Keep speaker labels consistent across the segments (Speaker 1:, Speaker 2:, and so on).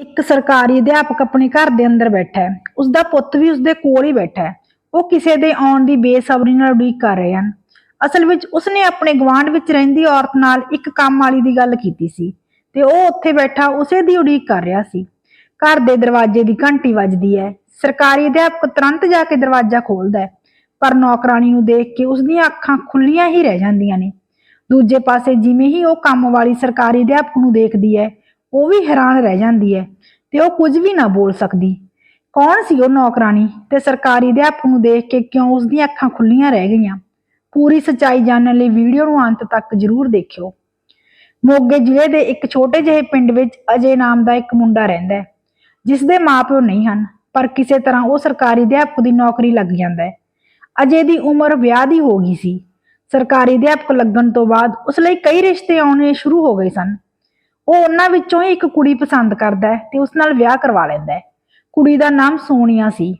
Speaker 1: ਇੱਕ ਸਰਕਾਰੀ ਅਧਿਆਪਕ ਆਪਣੇ ਘਰ ਦੇ ਅੰਦਰ ਬੈਠਾ ਹੈ। ਉਸ ਦਾ ਪੁੱਤ ਵੀ ਉਸ ਦੇ ਕੋਲ ਹੀ ਬੈਠਾ ਹੈ। ਉਹ ਕਿਸੇ ਦੇ ਆਉਣ ਦੀ ਬੇਸਬਰੀ ਨਾਲ ਉਡੀਕ ਕਰ ਰਹੇ ਹਨ। ਅਸਲ ਵਿੱਚ ਉਸਨੇ ਆਪਣੇ ਗਵਾਂਢ ਵਿੱਚ ਰਹਿੰਦੀ ਔਰਤ ਨਾਲ ਇੱਕ ਕੰਮ ਵਾਲੀ ਦੀ ਗੱਲ ਕੀਤੀ ਸੀ ਤੇ ਉਹ ਉੱਥੇ ਬੈਠਾ ਉਸੇ ਦੀ ਉਡੀਕ ਕਰ ਰਿਹਾ ਸੀ। ਘਰ ਦੇ ਦਰਵਾਜ਼ੇ ਦੀ ਘੰਟੀ ਵੱਜਦੀ ਹੈ। ਸਰਕਾਰੀ ਅਧਿਆਪਕ ਤੁਰੰਤ ਜਾ ਕੇ ਦਰਵਾਜ਼ਾ ਖੋਲਦਾ ਹੈ, ਪਰ ਨੌਕਰਾਨੀ ਨੂੰ ਦੇਖ ਕੇ ਉਸ ਦੀਆਂ ਅੱਖਾਂ ਖੁੱਲੀਆਂ ਹੀ ਰਹਿ ਜਾਂਦੀਆਂ ਨੇ। ਦੂਜੇ ਪਾਸੇ ਜਿਵੇਂ ਹੀ ਉਹ ਕੰਮ ਵਾਲੀ ਸਰਕਾਰੀ ਅਧਿਆਪਕ ਨੂੰ ਦੇਖਦੀ ਹੈ ਉਹ ਵੀ ਹੈਰਾਨ ਰਹਿ ਜਾਂਦੀ ਹੈ ਤੇ ਉਹ ਕੁਝ ਵੀ ਨਾ ਬੋਲ ਸਕਦੀ। ਕੌਣ ਸੀ ਉਹ ਨੌਕਰਾਨੀ ਤੇ ਸਰਕਾਰੀ ਅਧਿਆਪਕ ਨੂੰ ਦੇਖ ਕੇ ਕਿਉਂ ਉਸ ਦੀਆਂ ਅੱਖਾਂ ਖੁੱਲੀਆਂ ਰਹਿ ਗਈਆਂ? ਪੂਰੀ ਸੱਚਾਈ ਜਾਣਨ ਲਈ ਵੀਡੀਓ ਨੂੰ ਅੰਤ ਤੱਕ ਜ਼ਰੂਰ ਦੇਖਿਓ। ਮੋਗੇ ਜ਼ਿਲ੍ਹੇ ਦੇ ਇੱਕ ਛੋਟੇ ਜਿਹੇ ਪਿੰਡ ਵਿੱਚ ਅਜੇ ਨਾਮ ਦਾ ਇੱਕ ਮੁੰਡਾ ਰਹਿੰਦਾ ਹੈ ਜਿਸ ਦੇ ਮਾਪਿਓ ਨਹੀਂ ਹਨ, ਪਰ ਕਿਸੇ ਤਰ੍ਹਾਂ ਉਹ ਸਰਕਾਰੀ ਅਧਿਆਪਕ ਦੀ ਨੌਕਰੀ ਲੱਗ ਜਾਂਦਾ ਹੈ। ਅਜੇ ਦੀ ਉਮਰ ਵਿਆਹ ਦੀ ਹੋ ਗਈ ਸੀ। ਸਰਕਾਰੀ ਅਧਿਆਪਕ ਲੱਗਣ ਤੋਂ ਬਾਅਦ ਉਸ ਲਈ ਕਈ ਰਿਸ਼ਤੇ ਆਉਣੇ ਸ਼ੁਰੂ ਹੋ ਗਏ ਸਨ। ਉਹ ਉਹਨਾਂ ਵਿੱਚੋਂ ਹੀ ਇੱਕ ਕੁੜੀ ਪਸੰਦ ਕਰਦਾ ਹੈ ਤੇ ਉਸ ਨਾਲ ਵਿਆਹ ਕਰਵਾ ਲੈਂਦਾ ਹੈ। ਕੁੜੀ ਦਾ ਨਾਮ ਸੋਨੀਆ ਸੀ।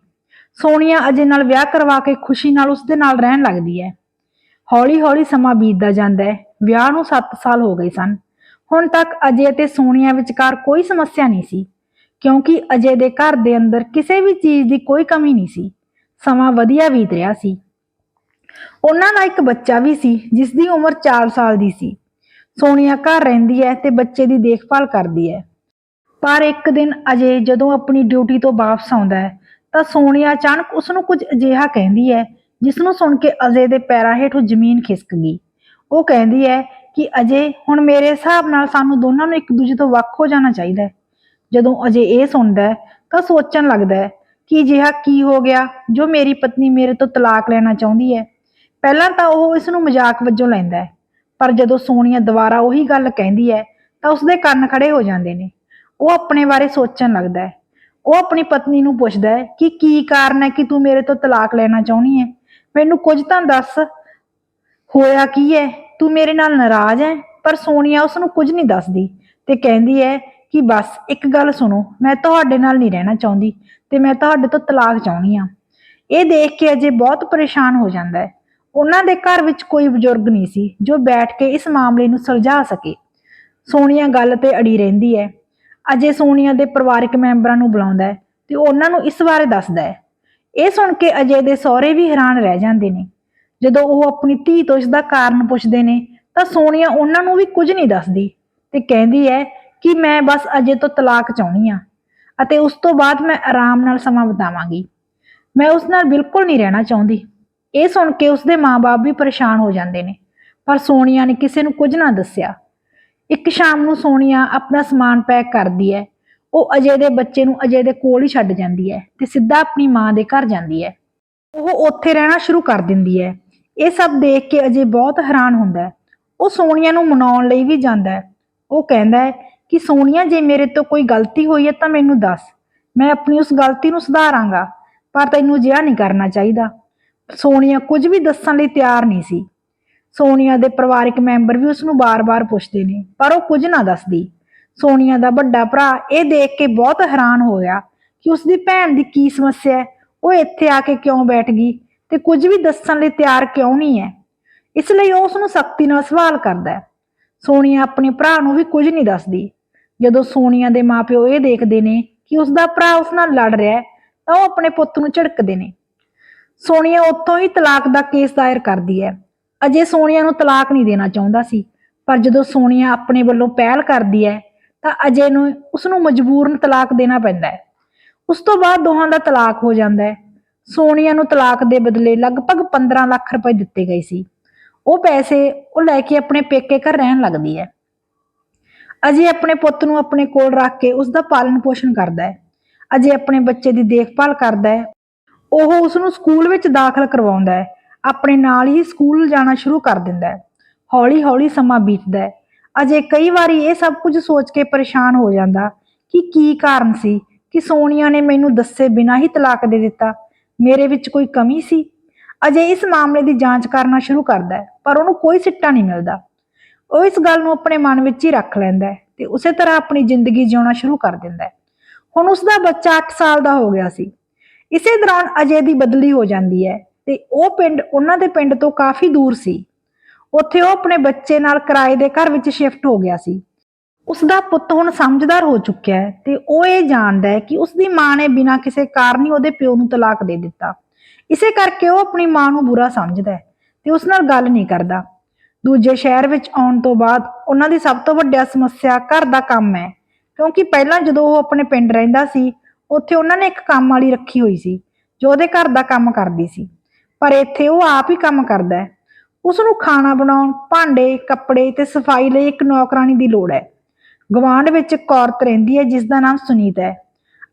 Speaker 1: ਸੋਨੀਆ ਅਜੇ ਨਾਲ ਵਿਆਹ ਕਰਵਾ ਕੇ ਖੁਸ਼ੀ ਨਾਲ ਉਸ ਦੇ ਨਾਲ ਰਹਿਣ ਲੱਗਦੀ ਹੈ। ਹੌਲੀ-ਹੌਲੀ ਸਮਾਂ ਬੀਤਦਾ ਜਾਂਦਾ ਹੈ। ਵਿਆਹ ਨੂੰ 7 ਸਾਲ ਹੋ ਗਏ ਸਨ। ਹੁਣ ਤੱਕ ਅਜੇ ਅਤੇ ਸੋਨੀਆ ਵਿਚਕਾਰ ਕੋਈ ਸਮੱਸਿਆ ਨਹੀਂ ਸੀ, ਕਿਉਂਕਿ ਅਜੇ ਦੇ ਘਰ ਦੇ ਅੰਦਰ ਕਿਸੇ ਵੀ ਚੀਜ਼ ਦੀ ਕੋਈ ਕਮੀ ਨਹੀਂ ਸੀ। ਸਮਾਂ ਵਧੀਆ ਬੀਤ ਰਿਹਾ ਸੀ। ਉਹਨਾਂ ਦਾ ਇੱਕ ਬੱਚਾ ਵੀ ਸੀ ਜਿਸ ਦੀ ਉਮਰ 4 ਸਾਲ ਦੀ ਸੀ। ਸੋਨੀਆ ਘਰ ਰਹਿੰਦੀ ਹੈ ਤੇ ਬੱਚੇ ਦੀ ਦੇਖਭਾਲ ਕਰਦੀ ਹੈ ਪਰ ਇੱਕ ਦਿਨ ਅਜੇ ਜਦੋਂ ਆਪਣੀ ਡਿਊਟੀ ਤੋਂ ਵਾਪਸ ਆਉਂਦਾ ਹੈ ਤਾਂ ਸੋਨੀਆ ਅਚਾਨਕ ਉਸ ਨੂੰ ਕੁਝ ਅਜਿਹਾ ਕਹਿੰਦੀ ਹੈ ਜਿਸ ਨੂੰ ਸੁਣ ਕੇ ਅਜੇ ਦੇ ਪੈਰਾਂ ਹੇਠੋਂ ਜ਼ਮੀਨ ਖਿਸਕ ਗਈ। ਉਹ ਕਹਿੰਦੀ ਹੈ ਕਿ ਅਜੇ ਹੁਣ ਮੇਰੇ ਹਿਸਾਬ ਨਾਲ ਸਾਨੂੰ ਦੋਨਾਂ ਨੂੰ ਇੱਕ ਦੂਜੇ ਤੋਂ ਵੱਖ ਹੋ ਜਾਣਾ ਚਾਹੀਦਾ ਹੈ ਜਦੋਂ ਅਜੇ ਇਹ ਸੁਣਦਾ ਤਾਂ ਸੋਚਣ ਲੱਗਦਾ ਹੈ ਕਿ ਅਜਿਹਾ ਕੀ ਹੋ ਗਿਆ ਜੋ ਮੇਰੀ ਪਤਨੀ ਮੇਰੇ ਤੋਂ ਤਲਾਕ ਲੈਣਾ ਚਾਹੁੰਦੀ ਹੈ ਪਹਿਲਾਂ ਤਾਂ ਉਹ ਇਸ ਨੂੰ ਮਜ਼ਾਕ ਵਜੋਂ ਲੈਂਦਾ ਹੈ ਪਰ ਜਦੋਂ ਸੋਨੀਆ ਦੁਬਾਰਾ ਉਹੀ ਗੱਲ ਕਹਿੰਦੀ ਹੈ, ਤਾਂ ਉਸਦੇ ਕੰਨ ਖੜੇ ਹੋ ਜਾਂਦੇ ਨੇ। ਉਹ ਆਪਣੇ ਬਾਰੇ ਸੋਚਣ ਲੱਗਦਾ ਹੈ। ਉਹ ਆਪਣੀ ਪਤਨੀ ਨੂੰ ਪੁੱਛਦਾ ਹੈ ਕਿ ਕੀ ਕਾਰਨ ਹੈ ਕਿ ਤੂੰ ਮੇਰੇ ਤੋਂ ਤਲਾਕ ਲੈਣਾ ਚਾਹੁੰਦੀ ਹੈ? ਮੈਨੂੰ ਕੁਝ ਤਾਂ ਦੱਸ। ਹੋਇਆ ਕੀ ਹੈ? ਤੂੰ ਮੇਰੇ ਨਾਲ ਨਾਰਾਜ਼ ਹੈ, ਪਰ ਸੋਨੀਆ ਉਸ ਨੂੰ ਕੁਝ ਨਹੀਂ ਦੱਸਦੀ ਤੇ ਕਹਿੰਦੀ ਹੈ ਕਿ ਬਸ ਇੱਕ ਗੱਲ ਸੁਣੋ, ਮੈਂ ਤੁਹਾਡੇ ਨਾਲ ਨਹੀਂ ਰਹਿਣਾ ਚਾਹੁੰਦੀ ਤੇ ਮੈਂ ਤੁਹਾਡੇ ਤੋਂ ਤਲਾਕ ਚਾਹੁੰਦੀ ਆ ਇਹ ਦੇਖ ਕੇ ਅਜੇ ਬਹੁਤ ਪਰੇਸ਼ਾਨ ਹੋ ਜਾਂਦਾ ਹੈ। ਉਹਨਾਂ ਦੇ ਘਰ ਵਿੱਚ ਕੋਈ ਬਜ਼ੁਰਗ ਨਹੀਂ ਸੀ ਜੋ ਬੈਠ ਕੇ ਇਸ ਮਾਮਲੇ ਨੂੰ ਸੁਲਝਾ ਸਕੇ। ਸੋਨੀਆ ਗੱਲ ਤੇ ਅੜੀ ਰਹਿੰਦੀ ਹੈ। ਅਜੇ ਸੋਨੀਆ ਦੇ ਪਰਿਵਾਰਕ ਮੈਂਬਰਾਂ ਨੂੰ ਬੁਲਾਉਂਦਾ ਹੈ ਤੇ ਉਹਨਾਂ ਨੂੰ ਇਸ ਬਾਰੇ ਦੱਸਦਾ ਹੈ। ਇਹ ਸੁਣ ਕੇ ਅਜੇ ਦੇ ਸਹੁਰੇ ਵੀ ਹੈਰਾਨ ਰਹਿ ਜਾਂਦੇ ਨੇ। ਜਦੋਂ ਉਹ ਆਪਣੀ ਧੀ ਤੋਂ ਇਸ ਦਾ ਕਾਰਨ ਪੁੱਛਦੇ ਨੇ ਤਾਂ ਸੋਨੀਆ ਉਹਨਾਂ ਨੂੰ ਵੀ ਕੁਝ ਨਹੀਂ ਦੱਸਦੀ ਤੇ ਕਹਿੰਦੀ ਹੈ ਕਿ ਮੈਂ ਬਸ ਅਜੇ ਤੋਂ ਤਲਾਕ ਚਾਹੁੰਦੀ ਆ ਅਤੇ ਉਸ ਤੋਂ ਬਾਅਦ ਮੈਂ ਆਰਾਮ ਨਾਲ ਸਮਾਂ ਬਿਤਾਵਾਂਗੀ। ਮੈਂ ਉਸ ਨਾਲ ਬਿਲਕੁਲ ਨਹੀਂ ਰਹਿਣਾ ਚਾਹੁੰਦੀ। ਇਹ ਸੁਣ ਕੇ ਉਸਦੇ ਮਾਪੇ ਵੀ ਪਰੇਸ਼ਾਨ ਹੋ ਜਾਂਦੇ ਨੇ। ਪਰ ਸੋਨੀਆ ਨੇ ਕਿਸੇ ਨੂੰ ਕੁਝ ਨਾ ਦੱਸਿਆ। ਇੱਕ ਸ਼ਾਮ ਨੂੰ ਸੋਨੀਆ ਆਪਣਾ ਸਮਾਨ ਪੈਕ ਕਰਦੀ ਹੈ। ਉਹ ਅਜੇ ਦੇ ਬੱਚੇ ਨੂੰ ਅਜੇ ਦੇ ਕੋਲ ਹੀ ਛੱਡ ਜਾਂਦੀ ਹੈ ਤੇ ਸਿੱਧਾ ਆਪਣੀ ਮਾਂ ਦੇ ਘਰ ਜਾਂਦੀ ਹੈ। ਉਹ ਉੱਥੇ ਰਹਿਣਾ ਸ਼ੁਰੂ ਕਰ ਦਿੰਦੀ ਹੈ। ਇਹ ਸਭ ਦੇਖ ਕੇ ਅਜੇ ਬਹੁਤ ਹੈਰਾਨ ਹੁੰਦਾ ਹੈ। ਉਹ ਸੋਨੀਆ ਨੂੰ ਮਨਾਉਣ ਲਈ ਵੀ ਜਾਂਦਾ ਹੈ। ਉਹ ਕਹਿੰਦਾ ਹੈ ਕਿ ਸੋਨੀਆ, ਜੇ ਮੇਰੇ ਤੋਂ ਕੋਈ ਗਲਤੀ ਹੋਈ ਹੈ ਤਾਂ ਮੈਨੂੰ ਦੱਸ। ਮੈਂ ਆਪਣੀ ਉਸ ਗਲਤੀ ਨੂੰ ਸੁਧਾਰਾਂਗਾ, ਪਰ ਤੈਨੂੰ ਅਜਿਹਾ ਨਹੀਂ ਕਰਨਾ ਚਾਹੀਦਾ। ਸੋਨੀਆ ਕੁਝ ਵੀ ਦੱਸਣ ਲਈ ਤਿਆਰ ਨਹੀਂ ਸੀ। ਸੋਨੀਆ ਦੇ ਪਰਿਵਾਰਕ ਮੈਂਬਰ ਵੀ ਉਸ ਨੂੰ ਬਾਰ-ਬਾਰ ਪੁੱਛਦੇ ਨੇ, ਪਰ ਉਹ ਕੁਝ ਨਾ ਦੱਸਦੀ। ਸੋਨੀਆ ਦਾ ਵੱਡਾ ਭਰਾ ਇਹ ਦੇਖ ਕੇ ਬਹੁਤ ਹੈਰਾਨ ਹੋ ਗਿਆ ਕਿ ਉਸ ਦੀ ਭੈਣ ਦੀ ਕੀ ਸਮੱਸਿਆ ਹੈ, ਉਹ ਇੱਥੇ ਆ ਕੇ ਕਿਉਂ ਬੈਠ ਗਈ ਤੇ ਕੁਝ ਵੀ ਦੱਸਣ ਲਈ ਤਿਆਰ ਕਿਉਂ ਨਹੀਂ ਹੈ। ਇਸ ਲਈ ਉਹ ਉਸ ਨੂੰ ਸਖਤੀ ਨਾਲ ਸਵਾਲ ਕਰਦਾ ਹੈ। ਸੋਨੀਆ ਆਪਣੇ ਭਰਾ ਨੂੰ ਵੀ ਕੁਝ ਨਹੀਂ ਦੱਸਦੀ। ਜਦੋਂ ਸੋਨੀਆ ਦੇ ਮਾਪਿਓ ਇਹ ਦੇਖਦੇ ਨੇ ਕਿ ਉਸ ਦਾ ਭਰਾ ਉਸ ਨਾਲ ਲੜ ਰਿਹਾ ਹੈ, ਤਾਂ ਉਹ ਆਪਣੇ ਪੁੱਤ ਨੂੰ ਝਿੜਕਦੇ ਨੇ। ਸੋਨੀਆ ਉੱਥੋਂ ਹੀ ਤਲਾਕ ਦਾ ਕੇਸ ਦਾਇਰ ਕਰਦੀ ਹੈ। ਅਜੇ ਸੋਨੀਆ ਨੂੰ ਤਲਾਕ ਨਹੀਂ ਦੇਣਾ ਚਾਹੁੰਦਾ ਸੀ, ਪਰ ਜਦੋਂ ਸੋਨੀਆ ਆਪਣੇ ਵੱਲੋਂ ਪਹਿਲ ਕਰਦੀ ਹੈ, ਤਾਂ ਅਜੇ ਨੂੰ ਉਸ ਨੂੰ ਮਜਬੂਰਨ ਤਲਾਕ ਦੇਣਾ ਪੈਂਦਾ ਹੈ। ਉਸ ਤੋਂ ਬਾਅਦ ਦੋਹਾਂ ਦਾ ਤਲਾਕ ਹੋ ਜਾਂਦਾ ਹੈ। ਸੋਨੀਆ ਨੂੰ ਤਲਾਕ ਦੇ ਬਦਲੇ ਲਗਭਗ 15 ਲੱਖ ਰੁਪਏ ਦਿੱਤੇ ਗਏ ਸੀ। ਉਹ ਪੈਸੇ ਉਹ ਲੈ ਕੇ ਆਪਣੇ ਪੇਕੇ ਘਰ ਰਹਿਣ ਲੱਗਦੀ ਹੈ। ਅਜੇ ਆਪਣੇ ਪੁੱਤ ਨੂੰ ਆਪਣੇ ਕੋਲ ਰੱਖ ਕੇ ਉਸ ਦਾ ਪਾਲਣ ਪੋਸ਼ਣ ਕਰਦਾ ਹੈ। ਅਜੇ ਆਪਣੇ ਬੱਚੇ ਦੀ ਦੇਖਭਾਲ ਕਰਦਾ ਹੈ। ਉਹ ਉਸ ਨੂੰ ਸਕੂਲ ਵਿੱਚ ਦਾਖਲ ਕਰਵਾਉਂਦਾ ਹੈ। ਆਪਣੇ ਨਾਲ ਹੀ ਸਕੂਲ ਜਾਣਾ ਸ਼ੁਰੂ ਕਰ ਦਿੰਦਾ ਹੈ। ਹੌਲੀ-ਹੌਲੀ ਸਮਾਂ ਬੀਤਦਾ ਹੈ। ਅਜੇ ਕਈ ਵਾਰੀ ਇਹ ਸਭ ਕੁਝ ਸੋਚ ਕੇ ਪਰੇਸ਼ਾਨ ਹੋ ਜਾਂਦਾ ਕਿ ਕੀ ਕਾਰਨ ਸੀ ਕਿ ਸੋਨੀਆ ਨੇ ਮੈਨੂੰ ਦੱਸੇ ਬਿਨਾਂ ਹੀ ਤਲਾਕ ਦੇ ਦਿੱਤਾ। ਮੇਰੇ ਵਿੱਚ ਕੋਈ ਕਮੀ ਸੀ? ਅਜੇ ਇਸ ਮਾਮਲੇ ਦੀ ਜਾਂਚ ਕਰਨਾ ਸ਼ੁਰੂ ਕਰਦਾ ਹੈ, ਪਰ ਉਹਨੂੰ ਕੋਈ ਸਿੱਟਾ ਨਹੀਂ ਮਿਲਦਾ। ਉਹ ਇਸ ਗੱਲ ਨੂੰ ਆਪਣੇ ਮਨ ਵਿੱਚ ਹੀ ਰੱਖ ਲੈਂਦਾ ਹੈ ਤੇ ਉਸੇ ਤਰ੍ਹਾਂ ਆਪਣੀ ਜ਼ਿੰਦਗੀ ਜਿਉਣਾ ਸ਼ੁਰੂ ਕਰ ਦਿੰਦਾ ਹੈ। ਹੁਣ ਉਸ ਦਾ ਬੱਚਾ 8 ਸਾਲ ਦਾ ਹੋ ਗਿਆ ਸੀ। ਇਸੇ ਦੌਰਾਨ ਅਜੇ ਦੀ ਬਦਲੀ ਹੋ ਜਾਂਦੀ ਹੈ ਤੇ ਉਹ ਪਿੰਡ ਉਹਨਾਂ ਦੇ ਪਿੰਡ ਤੋਂ ਕਾਫੀ ਦੂਰ ਸੀ। ਉੱਥੇ ਉਹ ਆਪਣੇ ਬੱਚੇ ਨਾਲ ਕਿਰਾਏ ਦੇ ਘਰ ਵਿੱਚ ਸ਼ਿਫਟ ਹੋ ਗਿਆ ਸੀ। ਉਸ ਦਾ ਪੁੱਤ ਹੁਣ ਸਮਝਦਾਰ ਹੋ ਚੁੱਕਿਆ ਹੈ ਤੇ ਉਹ ਇਹ ਜਾਣਦਾ ਹੈ ਕਿ ਉਸ ਦੀ ਮਾਂ ਨੇ ਬਿਨਾਂ ਕਿਸੇ ਕਾਰਨ ਹੀ ਉਹਦੇ ਪਿਓ ਨੂੰ ਤਲਾਕ ਦੇ ਦਿੱਤਾ। ਇਸੇ ਕਰਕੇ ਉਹ ਆਪਣੀ ਮਾਂ ਨੂੰ ਬੁਰਾ ਸਮਝਦਾ ਹੈ ਤੇ ਉਸ ਨਾਲ ਗੱਲ ਨਹੀਂ ਕਰਦਾ। ਦੂਜੇ ਸ਼ਹਿਰ ਵਿੱਚ ਆਉਣ ਤੋਂ ਬਾਅਦ ਉਹਨਾਂ ਦੀ ਸਭ ਤੋਂ ਵੱਡੀ ਸਮੱਸਿਆ ਘਰ ਦਾ ਕੰਮ ਹੈ, ਕਿਉਂਕਿ ਪਹਿਲਾਂ ਜਦੋਂ ਉਹ ਆਪਣੇ ਪਿੰਡ ਰਹਿੰਦਾ ਸੀ ਉੱਥੇ ਉਹਨਾਂ ਨੇ ਇੱਕ ਕੰਮ ਵਾਲੀ ਰੱਖੀ ਹੋਈ ਸੀ, ਜੋ ਉਹਦੇ ਘਰ ਦਾ ਕੰਮ ਕਰਦੀ ਸੀ। ਪਰ ਇੱਥੇ ਉਹ ਆਪ ਹੀ ਕੰਮ ਕਰਦਾ ਹੈ। ਉਸ ਨੂੰ ਖਾਣਾ ਬਣਾਉਣ, ਭਾਂਡੇ, ਕੱਪੜੇ ਤੇ ਸਫ਼ਾਈ ਲਈ ਇੱਕ ਨੌਕਰਾਨੀ ਦੀ ਲੋੜ ਹੈ। ਗਵਾਂਢ ਵਿੱਚ ਇੱਕ ਔਰਤ ਰਹਿੰਦੀ ਹੈ, ਜਿਸ ਦਾ ਨਾਮ ਸੁਨੀਤਾ ਹੈ।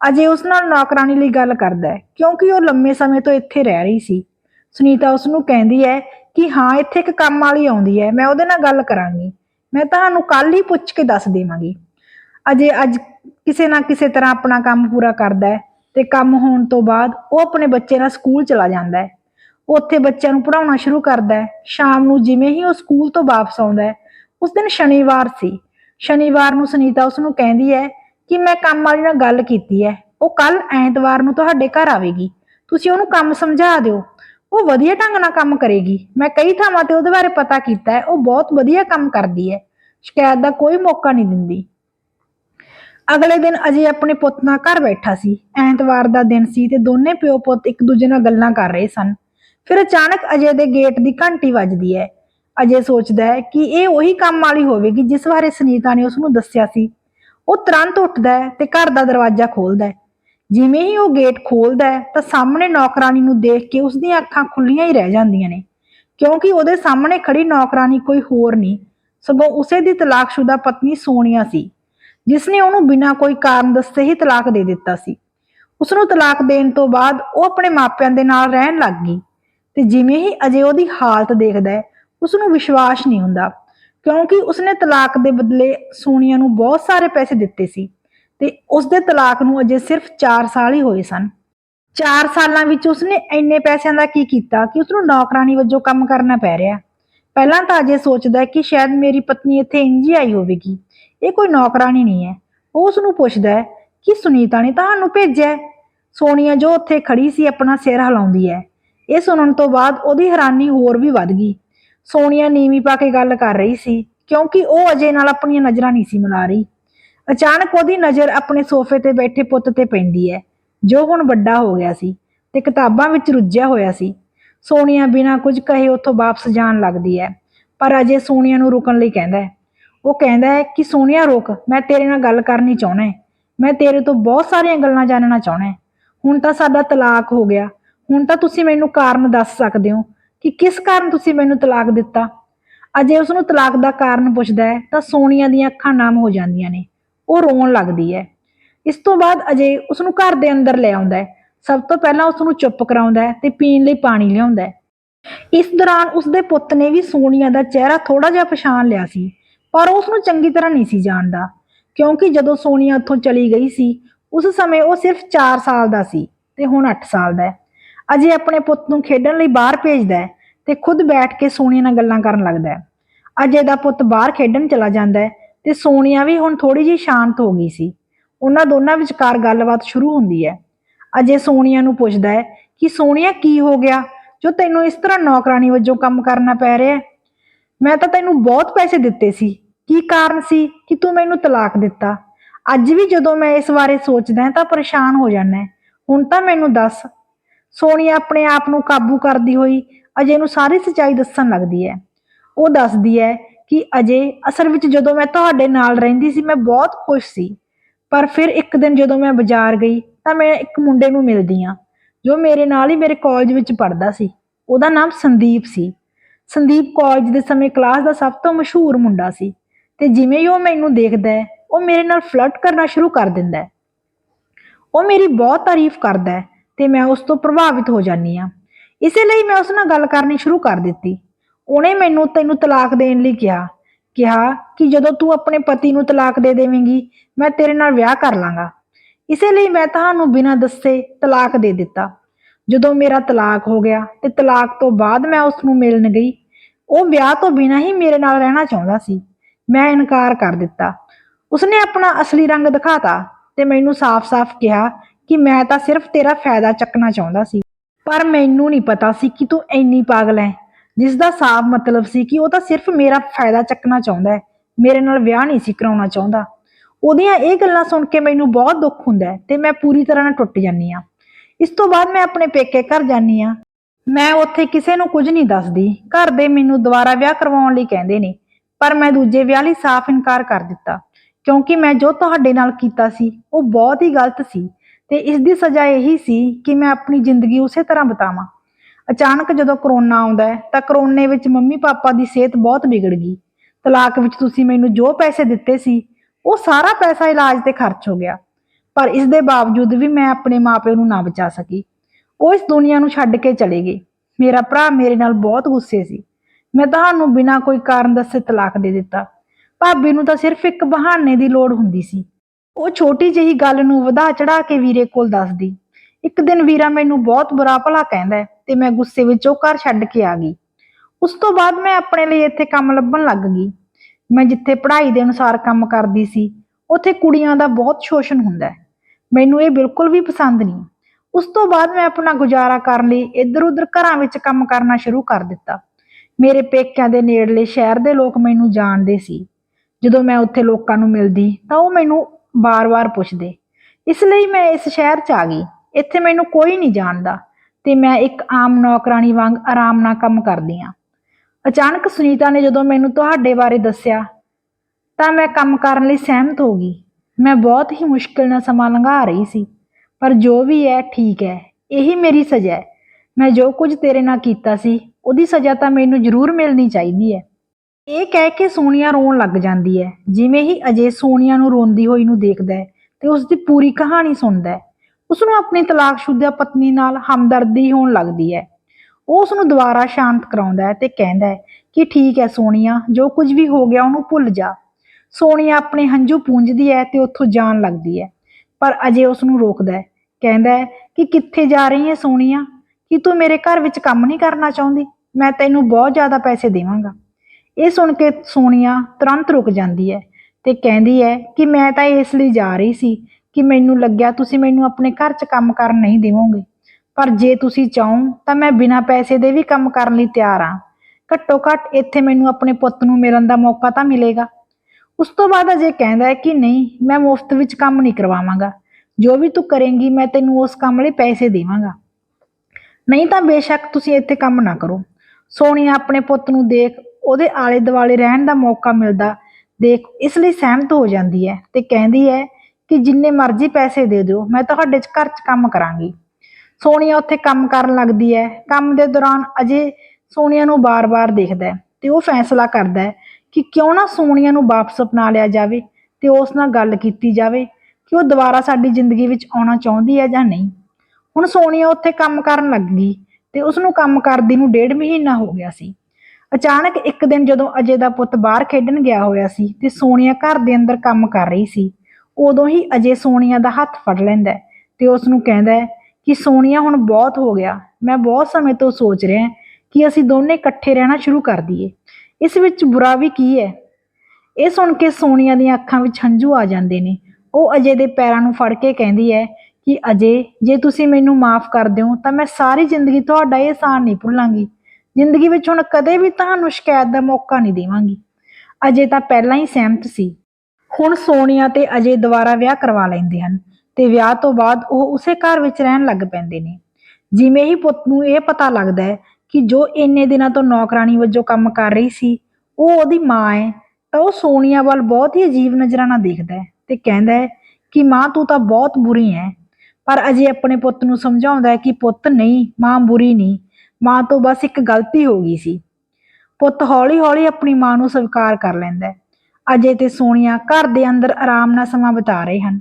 Speaker 1: ਅਜੇ ਉਸ ਨਾਲ ਨੌਕਰਾਨੀ ਲਈ ਗੱਲ ਕਰਦਾ ਹੈ, ਕਿਉਂਕਿ ਉਹ ਲੰਮੇ ਸਮੇਂ ਤੋਂ ਇੱਥੇ ਰਹਿ ਰਹੀ ਸੀ। ਸੁਨੀਤਾ ਉਸ ਨੂੰ ਕਹਿੰਦੀ ਹੈ ਕਿ ਹਾਂ, ਇੱਥੇ ਇੱਕ ਕੰਮ ਵਾਲੀ ਆਉਂਦੀ ਹੈ, ਮੈਂ ਉਹਦੇ ਨਾਲ ਗੱਲ ਕਰਾਂਗੀ। ਮੈਂ ਤੁਹਾਨੂੰ ਕੱਲ ਹੀ ਪੁੱਛ ਕੇ ਦੱਸ ਦੇਵਾਂਗੀ। ਅਜੇ ਅੱਜ ਕਿਸੇ ਨਾ ਕਿਸੇ ਤਰ੍ਹਾਂ ਆਪਣਾ ਕੰਮ ਪੂਰਾ ਕਰਦਾ ਹੈ ਤੇ ਕੰਮ ਹੋਣ ਤੋਂ ਬਾਅਦ ਉਹ ਆਪਣੇ ਬੱਚੇ ਨਾਲ ਸਕੂਲ ਚਲਾ ਜਾਂਦਾ ਹੈ। ਉੱਥੇ ਬੱਚਿਆਂ ਨੂੰ ਪੜਾਉਣਾ ਸ਼ੁਰੂ ਕਰਦਾ ਹੈ। ਸ਼ਾਮ ਨੂੰ ਜਿਵੇਂ ਹੀ ਉਹ ਸਕੂਲ ਤੋਂ ਵਾਪਸ ਆਉਂਦਾ ਹੈ, ਉਸ ਦਿਨ ਸ਼ਨੀਵਾਰ ਸੀ। ਸ਼ਨੀਵਾਰ ਨੂੰ ਸੁਨੀਤਾ ਉਸ ਨੂੰ ਕਹਿੰਦੀ ਹੈ ਕਿ ਮੈਂ ਕੰਮ ਵਾਲੀ ਨਾਲ ਗੱਲ ਕੀਤੀ ਹੈ। ਉਹ ਕੱਲ ਐਤਵਾਰ ਨੂੰ ਤੁਹਾਡੇ ਘਰ ਆਵੇਗੀ। ਤੁਸੀਂ ਉਹਨੂੰ ਕੰਮ ਸਮਝਾ ਦਿਓ। ਉਹ ਵਧੀਆ ਢੰਗ ਨਾਲ ਕੰਮ ਕਰੇਗੀ। ਮੈਂ ਕਈ ਥਾਵਾਂ ਤੇ ਉਹਦੇ ਬਾਰੇ ਪਤਾ ਕੀਤਾ ਹੈ। ਉਹ ਬਹੁਤ ਵਧੀਆ ਕੰਮ ਕਰਦੀ ਹੈ। ਸ਼ਿਕਾਇਤ ਦਾ ਕੋਈ ਮੌਕਾ ਨਹੀਂ ਦਿੰਦੀ। ਅਗਲੇ ਦਿਨ ਅਜੇ ਆਪਣੇ ਪੁੱਤ ਨਾਲ ਘਰ ਬੈਠਾ ਸੀ। ਐਤਵਾਰ ਦਾ ਦਿਨ ਸੀ ਤੇ ਦੋਨੇ ਪਿਓ ਪੁੱਤ ਇੱਕ ਦੂਜੇ ਨਾਲ ਗੱਲਾਂ ਕਰ ਰਹੇ ਸਨ। ਫਿਰ ਅਚਾਨਕ ਅਜੇ ਦੇ ਗੇਟ ਦੀ ਘੰਟੀ ਵੱਜਦੀ ਹੈ। ਅਜੇ ਸੋਚਦਾ ਹੈ ਕਿ ਇਹ ਉਹੀ ਕੰਮ ਵਾਲੀ ਹੋਵੇਗੀ ਜਿਸ ਬਾਰੇ ਸੁਨੀਤਾ ਨੇ ਉਸ ਨੂੰ ਦੱਸਿਆ ਸੀ। ਉਹ ਤੁਰੰਤ ਉੱਠਦਾ ਹੈ ਤੇ ਘਰ ਦਾ ਦਰਵਾਜ਼ਾ ਖੋਲਦਾ ਹੈ। ਜਿਵੇਂ ਹੀ ਉਹ ਗੇਟ ਖੋਲਦਾ ਹੈ ਤਾਂ ਸਾਹਮਣੇ ਨੌਕਰਾਨੀ ਨੂੰ ਦੇਖ ਕੇ ਉਸ ਦੀਆਂ ਅੱਖਾਂ ਖੁੱਲੀਆਂ ਹੀ ਰਹਿ ਜਾਂਦੀਆਂ ਨੇ। ਕਿਉਂਕਿ ਉਹਦੇ ਸਾਹਮਣੇ ਖੜੀ ਨੌਕਰਾਨੀ ਕੋਈ ਹੋਰ ਨਹੀਂ। ਸਗੋਂ ਉਸੇ ਦੀ ਤਲਾਕਸ਼ੁਦਾ ਪਤਨੀ ਸੋਨੀਆ ਸੀ। ਜਿਸ ਨੇ ਉਹਨੂੰ ਬਿਨਾਂ ਕੋਈ ਕਾਰਨ ਦੱਸੇ ਹੀ ਤਲਾਕ ਦੇ ਦਿੱਤਾ ਸੀ। ਉਸ ਨੂੰ ਤਲਾਕ ਦੇਣ ਤੋਂ ਬਾਅਦ ਉਹ ਆਪਣੇ ਮਾਪਿਆਂ ਦੇ ਨਾਲ ਰਹਿਣ ਲੱਗ ਗਈ ਤੇ ਜਿਵੇਂ ਹੀ ਅਜੇ ਉਹਦੀ ਹਾਲਤ ਦੇਖਦਾ ਹੈ ਉਸ ਨੂੰ ਵਿਸ਼ਵਾਸ ਨਹੀਂ ਹੁੰਦਾ, ਕਿਉਂਕਿ ਉਸਨੇ ਤਲਾਕ ਦੇ ਬਦਲੇ ਸੋਨੀਆ ਨੂੰ ਬਹੁਤ ਸਾਰੇ ਪੈਸੇ ਦਿੱਤੇ ਸੀ ਤੇ ਉਸ ਦੇ ਤਲਾਕ ਨੂੰ ਅਜੇ ਸਿਰਫ 4 ਸਾਲ ਹੀ ਹੋਏ ਸਨ। 4 ਸਾਲਾਂ ਵਿੱਚ ਉਸਨੇ ਇੰਨੇ ਪੈਸਿਆਂ ਦਾ ਕੀ ਕੀਤਾ ਕਿ ਉਸ ਨੂੰ ਨੌਕਰਾਨੀ ਵਜੋਂ ਕੰਮ ਕਰਨਾ ਪੈ ਰਿਹਾ। ਪਹਿਲਾਂ ਤਾਂ ਅਜੇ ਸੋਚਦਾ ਕਿ ਸ਼ਾਇਦ ਮੇਰੀ ਪਤਨੀ ਇੱਥੇ ਇੰਝ ਹੀ ਆਈ ਹੋਵੇਗੀ। ਇਹ ਕੋਈ ਨੌਕਰਾਨੀ ਨਹੀਂ ਹੈ। ਉਹ ਉਸ ਨੂੰ ਪੁੱਛਦਾ ਹੈ ਕਿ ਸੁਨੀਤਾ ਨੇ ਤੁਹਾਨੂੰ ਭੇਜਿਆ ਹੈ? ਸੋਨੀਆ ਜੋ ਉੱਥੇ ਖੜੀ ਸੀ ਆਪਣਾ ਸਿਰ ਹਿਲਾਉਂਦੀ ਹੈ। ਇਹ ਸੁਣਨ ਤੋਂ ਬਾਅਦ ਉਹਦੀ ਹੈਰਾਨੀ ਹੋਰ ਵੀ ਵੱਧ ਗਈ। ਸੋਨੀਆ ਨੀਵੀਂ ਪਾ ਕੇ ਗੱਲ ਕਰ ਰਹੀ ਸੀ, ਕਿਉਂਕਿ ਉਹ ਅਜੇ ਨਾਲ ਆਪਣੀਆਂ ਨਜ਼ਰਾਂ ਨਹੀਂ ਸੀ ਮਿਲਾ ਰਹੀ। ਅਚਾਨਕ ਉਹਦੀ ਨਜ਼ਰ ਆਪਣੇ ਸੋਫੇ ਤੇ ਬੈਠੇ ਪੁੱਤ ਤੇ ਪੈਂਦੀ ਹੈ, ਜੋ ਹੁਣ ਵੱਡਾ ਹੋ ਗਿਆ ਸੀ ਤੇ ਕਿਤਾਬਾਂ ਵਿੱਚ ਰੁੱਝਿਆ ਹੋਇਆ ਸੀ। ਸੋਨੀਆ ਬਿਨਾਂ ਕੁਝ ਕਹੇ ਉੱਥੋਂ ਵਾਪਸ ਜਾਣ ਲੱਗਦੀ ਹੈ, ਪਰ ਅਜੇ ਸੋਨੀਆ ਨੂੰ ਰੁਕਣ ਲਈ ਕਹਿੰਦਾ ਹੈ। ਉਹ ਕਹਿੰਦਾ ਹੈ ਕਿ ਸੋਨੀਆ ਰੁਕ, ਮੈਂ ਤੇਰੇ ਨਾਲ ਗੱਲ ਕਰਨੀ ਚਾਹੁੰਦਾ ਹੈ। ਮੈਂ ਤੇਰੇ ਤੋਂ ਬਹੁਤ ਸਾਰੀਆਂ ਗੱਲਾਂ ਜਾਣਨਾ ਚਾਹੁੰਦਾ ਹੈ। ਹੁਣ ਤਾਂ ਸਾਡਾ ਤਲਾਕ ਹੋ ਗਿਆ। ਹੁਣ ਤਾਂ ਤੁਸੀਂ ਮੈਨੂੰ ਕਾਰਨ ਦੱਸ ਸਕਦੇ ਹੋ ਕਿ ਕਿਸ ਕਾਰਨ ਤੁਸੀਂ ਮੈਨੂੰ ਤਲਾਕ ਦਿੱਤਾ? ਅਜੇ ਉਸ ਨੂੰ ਤਲਾਕ ਦਾ ਕਾਰਨ ਪੁੱਛਦਾ ਹੈ ਤਾਂ ਸੋਨੀਆ ਦੀਆਂ ਅੱਖਾਂ ਨਮ ਹੋ ਜਾਂਦੀਆਂ ਨੇ। ਉਹ ਰੋਣ ਲੱਗਦੀ ਹੈ। ਇਸ ਤੋਂ ਬਾਅਦ ਅਜੇ ਉਸ ਨੂੰ ਘਰ ਦੇ ਅੰਦਰ ਲੈ ਆਉਂਦਾ ਹੈ। ਸਭ ਤੋਂ ਪਹਿਲਾਂ ਉਸ ਨੂੰ ਚੁੱਪ ਕਰਾਉਂਦਾ ਹੈ ਤੇ ਪੀਣ ਲਈ ਪਾਣੀ ਲਿਆਉਂਦਾ ਹੈ। ਇਸ ਦੌਰਾਨ ਉਸ ਦੇ ਪੁੱਤ ਨੇ ਵੀ ਸੋਨੀਆ ਦਾ ਚਿਹਰਾ ਥੋੜਾ ਜਿਹਾ ਪਛਾਣ ਲਿਆ ਸੀ। ਪਰ ਉਸ ਨੂੰ ਚੰਗੀ ਤਰ੍ਹਾਂ ਨਹੀਂ ਸੀ ਜਾਣਦਾ, ਕਿਉਂਕਿ ਜਦੋਂ ਸੋਨੀਆ ਉੱਥੋਂ ਚਲੀ ਗਈ ਸੀ, ਉਸ ਸਮੇਂ ਉਹ ਸਿਰਫ 4 ਸਾਲ ਦਾ ਸੀ ਤੇ ਹੁਣ 8 ਸਾਲ ਦਾ ਹੈ। ਅਜੇ ਆਪਣੇ ਪੁੱਤ ਨੂੰ ਖੇਡਣ ਲਈ ਬਾਹਰ ਭੇਜਦਾ ਹੈ ਤੇ ਖੁਦ ਬੈਠ ਕੇ ਸੋਨੀਆ ਨਾਲ ਗੱਲਾਂ ਕਰਨ ਲੱਗਦਾ ਹੈ। ਅਜੇ ਦਾ ਪੁੱਤ ਬਾਹਰ ਖੇਡਣ ਚਲਾ ਜਾਂਦਾ ਹੈ ਤੇ ਸੋਨੀਆ ਵੀ ਹੁਣ ਥੋੜੀ ਜਿਹੀ ਸ਼ਾਂਤ ਹੋ ਗਈ ਸੀ। ਉਹਨਾਂ ਦੋਨਾਂ ਵਿਚਕਾਰ ਗੱਲਬਾਤ ਸ਼ੁਰੂ ਹੁੰਦੀ ਹੈ। ਅਜੇ ਸੋਨੀਆ ਨੂੰ ਪੁੱਛਦਾ ਹੈ ਕਿ ਸੋਨੀਆ ਕੀ ਹੋ ਗਿਆ? ਜੋ ਤੈਨੂੰ ਇਸ ਤਰ੍ਹਾਂ ਨੌਕਰਾਨੀ ਵਜੋਂ ਕੰਮ ਕਰਨਾ ਪੈ ਰਿਹਾ ਹੈ। ਮੈਂ ਤਾਂ ਤੈਨੂੰ ਬਹੁਤ ਪੈਸੇ ਦਿੱਤੇ ਸੀ। ਕੀ ਕਾਰਨ ਸੀ ਕਿ ਤੂੰ ਮੈਨੂੰ ਤਲਾਕ ਦਿੱਤਾ? ਅੱਜ ਵੀ ਜਦੋਂ ਮੈਂ ਇਸ ਬਾਰੇ ਸੋਚਦਾ ਤਾਂ ਪਰੇਸ਼ਾਨ ਹੋ ਜਾਂਦਾ ਹੁਣ ਤਾਂ ਮੈਨੂੰ ਦੱਸ, ਸੋਨੀਆ ਆਪਣੇ ਆਪ ਨੂੰ ਕਾਬੂ ਕਰਦੀ ਹੋਈ ਅਜੇ ਨੂੰ ਸਾਰੀ ਸੱਚਾਈ ਦੱਸਣ ਲੱਗਦੀ ਹੈ। ਉਹ ਦੱਸਦੀ ਹੈ ਕਿ ਅਜੇ ਅਸਲ ਵਿੱਚ ਜਦੋਂ ਮੈਂ ਤੁਹਾਡੇ ਨਾਲ ਰਹਿੰਦੀ ਸੀ ਮੈਂ ਬਹੁਤ ਖੁਸ਼ ਸੀ। ਪਰ ਫਿਰ ਇੱਕ ਦਿਨ ਜਦੋਂ ਮੈਂ ਬਾਜ਼ਾਰ ਗਈ ਤਾਂ ਮੈਂ ਇੱਕ ਮੁੰਡੇ ਨੂੰ ਮਿਲਦੀ ਆ ਜੋ ਮੇਰੇ ਨਾਲ ਹੀ ਮੇਰੇ ਕਾਲਜ ਵਿੱਚ ਪੜ੍ਹਦਾ ਸੀ। ਉਹਦਾ ਨਾਮ ਸੰਦੀਪ ਸੀ। ਸੰਦੀਪ ਕਾਲਜ ਦੇ ਸਮੇਂ ਕਲਾਸ ਦਾ ਸਭ ਤੋਂ ਮਸ਼ਹੂਰ ਮੁੰਡਾ ਸੀ। ਤੇ ਜਿਵੇਂ ਹੀ ਉਹ ਮੈਨੂੰ ਦੇਖਦਾ ਹੈ, ਉਹ ਮੇਰੇ ਨਾਲ ਫਲਰਟ ਕਰਨਾ ਸ਼ੁਰੂ ਕਰ ਦਿੰਦਾ ਹੈ। ਉਹ ਮੇਰੀ ਬਹੁਤ ਤਾਰੀਫ ਕਰਦਾ ਹੈ ਤੇ ਮੈਂ ਉਸ ਤੋਂ ਪ੍ਰਭਾਵਿਤ ਹੋ ਜਾਂਦੀ ਆ ਇਸੇ ਲਈ ਮੈਂ ਉਸ ਨਾਲ ਗੱਲ ਕਰਨੀ ਸ਼ੁਰੂ ਕਰ ਦਿੱਤੀ। ਉਹਨੇ ਮੈਨੂੰ ਤੈਨੂੰ ਤਲਾਕ ਦੇਣ ਲਈ ਕਿਹਾ ਕਿਹਾ ਕਿ ਜਦੋਂ ਤੂੰ ਆਪਣੇ ਪਤੀ ਨੂੰ ਤਲਾਕ ਦੇ ਦੇਵੇਂਗੀ, ਮੈਂ ਤੇਰੇ ਨਾਲ ਵਿਆਹ ਕਰ ਲਾਂਗਾ। ਇਸੇ ਲਈ ਮੈਂ ਤੁਹਾਨੂੰ ਬਿਨਾਂ ਦੱਸੇ ਤਲਾਕ ਦੇ ਦਿੱਤਾ। ਜਦੋਂ ਮੇਰਾ ਤਲਾਕ ਹੋ ਗਿਆ ਤੇ ਤਲਾਕ ਤੋਂ ਬਾਅਦ ਮੈਂ ਉਸ ਨੂੰ ਮਿਲਣ ਗਈ, ਉਹ ਵਿਆਹ ਤੋਂ ਬਿਨਾਂ ਹੀ ਮੇਰੇ ਨਾਲ ਰਹਿਣਾ ਚਾਹੁੰਦਾ ਸੀ। ਮੈਂ ਇਨਕਾਰ ਕਰ ਦਿੱਤਾ। ਉਸਨੇ ਆਪਣਾ ਅਸਲੀ ਰੰਗ ਦਿਖਾਤਾ ਤੇ ਮੈਨੂੰ ਸਾਫ਼-ਸਾਫ਼ ਕਿਹਾ ਕਿ ਮੈਂ ਤਾਂ ਸਿਰਫ ਤੇਰਾ ਫਾਇਦਾ ਚੱਕਣਾ ਚਾਹੁੰਦਾ ਸੀ, ਪਰ ਮੈਨੂੰ ਨਹੀਂ ਪਤਾ ਸੀ ਕਿ ਤੂੰ ਇੰਨੀ ਪਾਗਲ ਹੈ ਜਿਸ ਦਾ ਸਾਫ਼ ਮਤਲਬ ਸੀ ਕਿ ਉਹ ਤਾਂ ਸਿਰਫ ਮੇਰਾ ਫਾਇਦਾ ਚੱਕਣਾ ਚਾਹੁੰਦਾ ਹੈ ਮੇਰੇ ਨਾਲ ਵਿਆਹ ਨਹੀਂ ਸੀ ਕਰਾਉਣਾ ਚਾਹੁੰਦਾ। ਉਹਦੀਆਂ ਇਹ ਗੱਲਾਂ ਸੁਣ ਕੇ ਮੈਨੂੰ ਬਹੁਤ ਦੁੱਖ ਹੁੰਦਾ ਹੈ ਤੇ ਮੈਂ ਪੂਰੀ ਤਰ੍ਹਾਂ ਨਾਲ ਟੁੱਟ ਜਾਂਦੀ ਆ। ਇਸ ਤੋਂ ਬਾਅਦ ਮੈਂ ਆਪਣੇ ਪੇਕੇ ਘਰ ਜਾਂਦੀ ਆ। ਮੈਂ ਉੱਥੇ ਕਿਸੇ ਨੂੰ ਕੁਝ ਨਹੀਂ ਦੱਸਦੀ। ਘਰ ਦੇ ਮੈਨੂੰ ਦੁਬਾਰਾ ਵਿਆਹ ਕਰਵਾਉਣ ਲਈ ਕਹਿੰਦੇ ਨੇ। ਪਰ ਮੈਂ ਦੂਜੇ ਵਿਆਹ ਲਈ ਸਾਫ਼ ਇਨਕਾਰ ਕਰ ਦਿੱਤਾ, ਕਿਉਂਕਿ ਮੈਂ ਜੋ ਤੁਹਾਡੇ ਨਾਲ ਕੀਤਾ ਸੀ, ਉਹ ਬਹੁਤ ਹੀ ਗਲਤ ਸੀ ਤੇ ਇਸ ਦੀ ਸਜ਼ਾ ਇਹੀ ਸੀ ਕਿ ਮੈਂ ਆਪਣੀ ਜ਼ਿੰਦਗੀ ਉਸੇ ਤਰ੍ਹਾਂ ਬਿਤਾਵਾਂ। ਅਚਾਨਕ ਜਦੋਂ ਕਰੋਨਾ ਆਉਂਦਾ ਹੈ, ਤਾਂ ਕਰੋਨੇ ਵਿੱਚ ਮੰਮੀ ਪਾਪਾ ਦੀ ਸਿਹਤ ਬਹੁਤ ਵਿਗੜ ਗਈ। ਤਲਾਕ ਵਿੱਚ ਤੁਸੀਂ ਮੈਨੂੰ ਜੋ ਪੈਸੇ ਦਿੱਤੇ ਸੀ, ਉਹ ਸਾਰਾ ਪੈਸਾ ਇਲਾਜ ਤੇ ਖਰਚ ਹੋ ਗਿਆ। ਪਰ ਇਸ ਦੇ ਬਾਵਜੂਦ ਵੀ ਮੈਂ ਆਪਣੇ ਮਾਪਿਆਂ ਨੂੰ ਨਾ ਬਚਾ ਸਕੀ। ਉਹ ਇਸ ਦੁਨੀਆ ਨੂੰ ਛੱਡ ਕੇ ਚਲੇ ਗਏ। ਮੇਰਾ ਭਰਾ ਮੇਰੇ ਨਾਲ ਬਹੁਤ ਗੁੱਸੇ ਸੀ। ਮੈਂ ਤੁਹਾਨੂੰ ਬਿਨਾਂ ਕੋਈ ਕਾਰਨ ਦੱਸੇ ਤਲਾਕ ਦੇ ਦਿੱਤਾ। ਭਾਬੀ ਨੂੰ ਤਾਂ ਸਿਰਫ ਇੱਕ ਬਹਾਨੇ ਦੀ ਲੋੜ ਹੁੰਦੀ ਸੀ। ਉਹ ਛੋਟੀ ਜਿਹੀ ਗੱਲ ਨੂੰ ਵਧਾ ਚੜਾ ਕੇ ਵੀਰੇ ਕੋਲ ਦੱਸਦੀ, ਇੱਕ ਦਿਨ ਵੀਰਾ ਮੈਨੂੰ ਬਹੁਤ ਬੁਰਾ ਭਲਾ ਕਹਿੰਦਾ ਤੇ ਮੈਂ ਗੁੱਸੇ ਵਿੱਚ ਉਹ ਘਰ ਛੱਡ ਕੇ ਆ ਗਈ। ਉਸ ਤੋਂ ਬਾਅਦ ਮੈਂ ਆਪਣੇ ਲਈ ਇੱਥੇ ਕੰਮ ਲੱਭਣ ਲੱਗ ਗਈ। ਮੈਂ ਜਿੱਥੇ ਪੜ੍ਹਾਈ ਦੇ ਅਨੁਸਾਰ ਕੰਮ ਕਰਦੀ ਸੀ, ਉੱਥੇ ਕੁੜੀਆਂ ਦਾ ਬਹੁਤ ਸ਼ੋਸ਼ਣ ਹੁੰਦਾ ਹੈ। ਮੈਨੂੰ ਇਹ ਬਿਲਕੁਲ ਵੀ ਪਸੰਦ ਨਹੀਂ। ਉਸ ਤੋਂ ਬਾਅਦ ਮੈਂ ਆਪਣਾ ਗੁਜ਼ਾਰਾ ਕਰਨ ਲਈ ਇੱਧਰ-ਉੱਧਰ ਘਰਾਂ ਵਿੱਚ ਕੰਮ ਕਰਨਾ ਸ਼ੁਰੂ ਕਰ ਦਿੱਤਾ। ਮੇਰੇ ਪੇਕਿਆਂ ਦੇ ਨੇੜਲੇ ਸ਼ਹਿਰ ਦੇ ਲੋਕ ਮੈਨੂੰ ਜਾਣਦੇ ਸੀ। ਜਦੋਂ ਮੈਂ ਉੱਥੇ ਲੋਕਾਂ ਨੂੰ ਮਿਲਦੀ, ਤਾਂ ਉਹ ਮੈਨੂੰ ਬਾਰ-ਬਾਰ ਪੁੱਛਦੇ। ਇਸ ਲਈ ਮੈਂ ਇਸ ਸ਼ਹਿਰ 'ਚ ਆ ਗਈ। ਇੱਥੇ ਮੈਨੂੰ ਕੋਈ ਨਹੀਂ ਜਾਣਦਾ ਤੇ ਮੈਂ ਇੱਕ ਆਮ ਨੌਕਰਾਨੀ ਵਾਂਗ ਆਰਾਮ ਨਾਲ ਕੰਮ ਕਰਦੀ ਹਾਂ ਅਚਾਨਕ ਸੁਨੀਤਾ ਨੇ ਜਦੋਂ ਮੈਨੂੰ ਤੁਹਾਡੇ ਬਾਰੇ ਦੱਸਿਆ, ਤਾਂ ਮੈਂ ਕੰਮ ਕਰਨ ਲਈ ਸਹਿਮਤ ਹੋ ਗਈ। ਮੈਂ ਬਹੁਤ ਹੀ ਮੁਸ਼ਕਿਲ ਨਾਲ ਸਮਾਂ ਲੰਘਾ ਰਹੀ ਸੀ, ਪਰ ਜੋ ਵੀ ਹੈ, ਠੀਕ ਹੈ। ਇਹੀ ਮੇਰੀ ਸਜ਼ਾ ਹੈ। ਮੈਂ ਜੋ ਕੁਝ ਤੇਰੇ ਨਾਲ ਕੀਤਾ ਸੀ, ਉਹਦੀ ਸਜ਼ਾ ਤਾਂ ਮੈਨੂੰ ਜ਼ਰੂਰ ਮਿਲਣੀ ਚਾਹੀਦੀ ਹੈ। ਇਹ ਕਹਿ ਕੇ ਸੋਨੀਆ ਰੋਣ ਲੱਗ ਜਾਂਦੀ ਹੈ। ਜਿਵੇਂ ਹੀ ਅਜੇ ਸੋਨੀਆ ਨੂੰ ਰੋਂਦੀ ਹੋਈ ਨੂੰ ਦੇਖਦਾ ਹੈ ਤੇ ਉਸ ਦੀ ਪੂਰੀ ਕਹਾਣੀ ਸੁਣਦਾ ਹੈ। ਉਸ ਨੂੰ ਆਪਣੀ ਤਲਾਕਸ਼ੁਦਾ ਪਤਨੀ ਨਾਲ ਹਮਦਰਦੀ ਹੋਣ ਲੱਗਦੀ ਹੈ। ਉਹ ਉਸ ਨੂੰ ਦੁਬਾਰਾ ਸ਼ਾਂਤ ਕਰਾਉਂਦਾ ਹੈ ਤੇ ਕਹਿੰਦਾ ਹੈ ਕਿ ਠੀਕ ਹੈ ਸੋਨੀਆ, ਜੋ ਕੁਝ ਵੀ ਹੋ ਗਿਆ ਉਹਨੂੰ ਭੁੱਲ ਜਾ। ਸੋਨੀਆ ਆਪਣੇ ਹੰਝੂ ਪੂੰਝਦੀ ਹੈ ਤੇ ਉੱਥੋਂ ਜਾਣ ਲੱਗਦੀ ਹੈ। ਪਰ ਅਜੇ ਉਸ ਨੂੰ ਰੋਕਦਾ ਹੈ। ਕਹਿੰਦਾ ਹੈ ਕਿ ਕਿੱਥੇ ਜਾ ਰਹੀ ਹੈ ਸੋਨੀਆ? ਕਿ ਤੂੰ ਮੇਰੇ ਘਰ ਵਿੱਚ ਕੰਮ ਨਹੀਂ ਕਰਨਾ ਚਾਹੁੰਦੀ, ਮੈਂ ਤੈਨੂੰ ਬਹੁਤ ਜ਼ਿਆਦਾ ਪੈਸੇ ਦੇਵਾਂਗਾ। ਇਹ ਸੁਣ ਕੇ ਸੋਨੀਆ ਤੁਰੰਤ ਰੁਕ ਜਾਂਦੀ ਹੈ ਤੇ ਕਹਿੰਦੀ ਹੈ ਕਿ ਮੈਂ ਤਾਂ ਇਸ ਲਈ ਜਾ ਰਹੀ ਸੀ ਕਿ ਮੈਨੂੰ ਲੱਗਿਆ ਤੁਸੀਂ ਮੈਨੂੰ ਆਪਣੇ ਘਰ 'ਚ ਕੰਮ ਕਰਨ ਨਹੀਂ ਦੇਵੋਗੇ। ਪਰ ਜੇ ਤੁਸੀਂ ਚਾਹੋ ਤਾਂ ਮੈਂ ਬਿਨਾਂ ਪੈਸੇ ਦੇ ਵੀ ਕੰਮ ਕਰਨ ਲਈ ਤਿਆਰ ਹਾਂ। ਘੱਟੋ ਘੱਟ ਇੱਥੇ ਮੈਨੂੰ ਆਪਣੇ ਪੁੱਤ ਨੂੰ ਮਿਲਣ ਦਾ ਮੌਕਾ ਤਾਂ ਮਿਲੇਗਾ। ਉਸ ਤੋਂ ਬਾਅਦ ਅਜੇ ਕਹਿੰਦਾ ਹੈ ਕਿ ਨਹੀਂ, ਮੈਂ ਮੁਫਤ ਵਿੱਚ ਕੰਮ ਨਹੀਂ ਕਰਵਾਵਾਂਗਾ। ਜੋ ਵੀ ਤੂੰ ਕਰੇਂਗੀ, ਮੈਂ ਤੈਨੂੰ ਉਸ ਕੰਮ ਲਈ ਪੈਸੇ ਦੇਵਾਂਗਾ। ਨਹੀਂ ਤਾਂ ਬੇਸ਼ੱਕ ਤੁਸੀਂ ਇੱਥੇ ਕੰਮ ਨਾ ਕਰੋ। ਸੋਨੀਆ ਆਪਣੇ ਪੁੱਤ ਨੂੰ ਦੇਖ, ਉਹਦੇ ਆਲੇ ਦੁਆਲੇ ਰਹਿਣ ਦਾ ਮੌਕਾ ਮਿਲਦਾ। ਦੇਖ, ਇਸ ਲਈ ਸਹਿਮਤ ਹੋ ਜਾਂਦੀ ਹੈ ਤੇ ਕਹਿੰਦੀ ਹੈ ਕਿ ਜਿੰਨੇ ਮਰਜ਼ੀ ਪੈਸੇ ਦੇ ਦਿਓ, ਮੈਂ ਤੁਹਾਡੇ ਚ ਘਰ 'ਚ ਕੰਮ ਕਰਾਂਗੀ। ਸੋਨੀਆ ਉੱਥੇ ਕੰਮ ਕਰਨ ਲੱਗਦੀ ਹੈ। ਕੰਮ ਦੇ ਦੌਰਾਨ ਅਜੇ ਸੋਨੀਆ ਨੂੰ ਬਾਰ-ਬਾਰ ਦੇਖਦਾ ਹੈ ਤੇ ਉਹ ਫੈਸਲਾ ਕਰਦਾ ਹੈ ਕਿ ਕਿਉਂ ਨਾ ਸੋਨੀਆ ਨੂੰ ਵਾਪਸ ਅਪਣਾ ਲਿਆ ਜਾਵੇ ਤੇ ਉਸ ਨਾਲ ਗੱਲ ਕੀਤੀ ਜਾਵੇ ਕਿ ਉਹ ਦੁਬਾਰਾ ਸਾਡੀ ਜ਼ਿੰਦਗੀ ਵਿੱਚ ਆਉਣਾ ਚਾਹੁੰਦੀ ਹੈ ਜਾਂ ਨਹੀਂ। ਹੁਣ ਸੋਨੀਆ ਉੱਥੇ ਕੰਮ ਕਰਨ ਲੱਗ ਗਈ ਤੇ ਉਸ ਨੂੰ ਕੰਮ ਕਰਦੀ ਨੂੰ ਡੇਢ ਮਹੀਨਾ ਹੋ ਗਿਆ ਸੀ। ਅਚਾਨਕ ਇੱਕ ਦਿਨ ਜਦੋਂ ਅਜੇ ਦਾ ਪੁੱਤ ਬਾਹਰ ਖੇਡਣ ਗਿਆ ਹੋਇਆ ਸੀ ਤੇ ਸੋਨੀਆ ਘਰ ਦੇ ਅੰਦਰ ਕੰਮ ਕਰ ਰਹੀ ਸੀ, ਉਦੋਂ ਹੀ ਅਜੇ ਸੋਨੀਆ ਦਾ ਹੱਥ ਫੜ ਲੈਂਦਾ ਤੇ ਉਸ ਨੂੰ ਕਹਿੰਦਾ ਕਿ ਸੋਨੀਆ ਹੁਣ ਬਹੁਤ ਹੋ ਗਿਆ, ਮੈਂ ਬਹੁਤ ਸਮੇਂ ਤੋਂ ਸੋਚ ਰਿਹਾ ਕਿ ਅਸੀਂ ਦੋਨੇ ਇਕੱਠੇ ਰਹਿਣਾ ਸ਼ੁਰੂ ਕਰ ਦਈਏ। ਇਸ ਵਿੱਚ ਬੁਰਾ ਵੀ ਕੀ ਹੈ? ਇਹ ਸੁਣ ਕੇ ਸੋਨੀਆ ਦੀਆਂ ਅੱਖਾਂ ਵਿੱਚ ਹੰਝੂ ਆ ਜਾਂਦੇ ਨੇ। ਉਹ ਅਜੇ ਦੇ ਪੈਰਾਂ ਨੂੰ ਫੜ ਕੇ ਕਹਿੰਦੀ ਹੈ ਕਿ ਅਜੇ ਜੇ ਤੁਸੀਂ ਮੈਨੂੰ ਮਾਫ ਕਰ ਦਿਓ ਤਾਂ ਮੈਂ ਸਾਰੀ ਜ਼ਿੰਦਗੀ ਤੁਹਾਡਾ ਇਹ ਸਾਨ ਨਹੀਂ ਭੁੱਲਾਂਗੀ। ਜ਼ਿੰਦਗੀ ਵਿੱਚ ਹੁਣ ਕਦੇ ਵੀ ਤੁਹਾਨੂੰ ਸ਼ਿਕਾਇਤ ਦਾ ਮੌਕਾ ਨਹੀਂ ਦੇਵਾਂਗੀ। ਅਜੇ ਤਾਂ ਪਹਿਲਾਂ ਹੀ ਸਹਿਮਤ ਸੀ। ਹੁਣ ਸੋਨੀਆ ਤੇ ਅਜੇ ਦੁਬਾਰਾ ਵਿਆਹ ਕਰਵਾ ਲੈਂਦੇ ਹਨ ਤੇ ਵਿਆਹ ਤੋਂ ਬਾਅਦ ਉਹ ਉਸੇ ਘਰ ਵਿੱਚ ਰਹਿਣ ਲੱਗ ਪੈਂਦੇ ਨੇ। ਜਿਵੇਂ ਹੀ ਪੁੱਤ ਨੂੰ ਇਹ ਪਤਾ ਲੱਗਦਾ ਹੈ ਕਿ ਜੋ ਇੰਨੇ ਦਿਨਾਂ ਤੋਂ ਨੌਕਰਾਨੀ ਵਜੋਂ ਕੰਮ ਕਰ ਰਹੀ ਸੀ, ਉਹ ਉਹਦੀ ਮਾਂ ਹੈ, ਤਾਂ ਉਹ ਸੋਨੀਆ ਵੱਲ ਬਹੁਤ ਹੀ ਅਜੀਬ ਨਜ਼ਰਾਂ ਨਾਲ ਦੇਖਦਾ ਹੈ ਤੇ ਕਹਿੰਦਾ ਹੈ ਕਿ ਮਾਂ ਤੂੰ ਤਾਂ ਬਹੁਤ ਬੁਰੀ ਹੈ। ਪਰ ਅਜੇ ਆਪਣੇ ਪੁੱਤ ਨੂੰ ਸਮਝਾਉਂਦਾ ਹੈ ਕਿ ਪੁੱਤ ਨਹੀਂ, ਮਾਂ ਬੁਰੀ ਨਹੀਂ, ਮਾਂ ਤੋਂ ਬਸ ਇੱਕ ਗਲਤੀ ਹੋ ਗਈ ਸੀ। ਪੁੱਤ ਹੌਲੀ-ਹੌਲੀ ਆਪਣੀ ਮਾਂ ਨੂੰ ਸਵੀਕਾਰ ਕਰ ਲੈਂਦਾ ਹੈ। ਅਜੇ ਤੇ ਸੋਨੀਆ ਘਰ ਦੇ ਅੰਦਰ ਆਰਾਮ ਨਾਲ ਸਮਾਂ ਬਿਤਾ ਰਹੇ ਹਨ।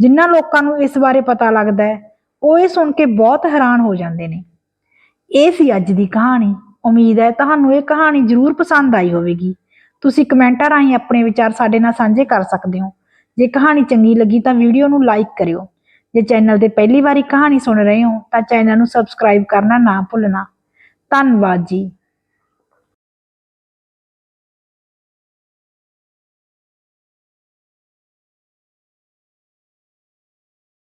Speaker 1: ਜਿਨ੍ਹਾਂ ਲੋਕਾਂ ਨੂੰ ਇਸ ਬਾਰੇ ਪਤਾ ਲੱਗਦਾ ਹੈ, ਉਹ ਇਹ ਸੁਣ ਕੇ ਬਹੁਤ ਹੈਰਾਨ ਹੋ ਜਾਂਦੇ ਨੇ। ਇਹ ਸੀ ਅੱਜ ਦੀ ਕਹਾਣੀ। ਉਮੀਦ ਹੈ ਤੁਹਾਨੂੰ ਇਹ ਕਹਾਣੀ ਜ਼ਰੂਰ ਪਸੰਦ ਆਈ ਹੋਵੇਗੀ। ਤੁਸੀਂ ਕਮੈਂਟਾਂ ਰਾਹੀਂ ਆਪਣੇ ਵਿਚਾਰ ਸਾਡੇ ਨਾਲ ਸਾਂਝੇ ਕਰ ਸਕਦੇ ਹੋ। ਜੇ ਕਹਾਣੀ ਚੰਗੀ ਲੱਗੀ ਤਾਂ ਵੀਡੀਓ ਨੂੰ ਲਾਈਕ ਕਰਿਓ। ਜੇ ਚੈਨਲ ਤੇ ਪਹਿਲੀ ਵਾਰੀ ਕਹਾਣੀ ਸੁਣ ਰਹੇ ਹੋ ਤਾਂ ਚੈਨਲ ਨੂੰ ਸਬਸਕ੍ਰਾਈਬ ਕਰਨਾ ਨਾ ਭੁੱਲਣਾ। ਧੰਨਵਾਦ ਜੀ।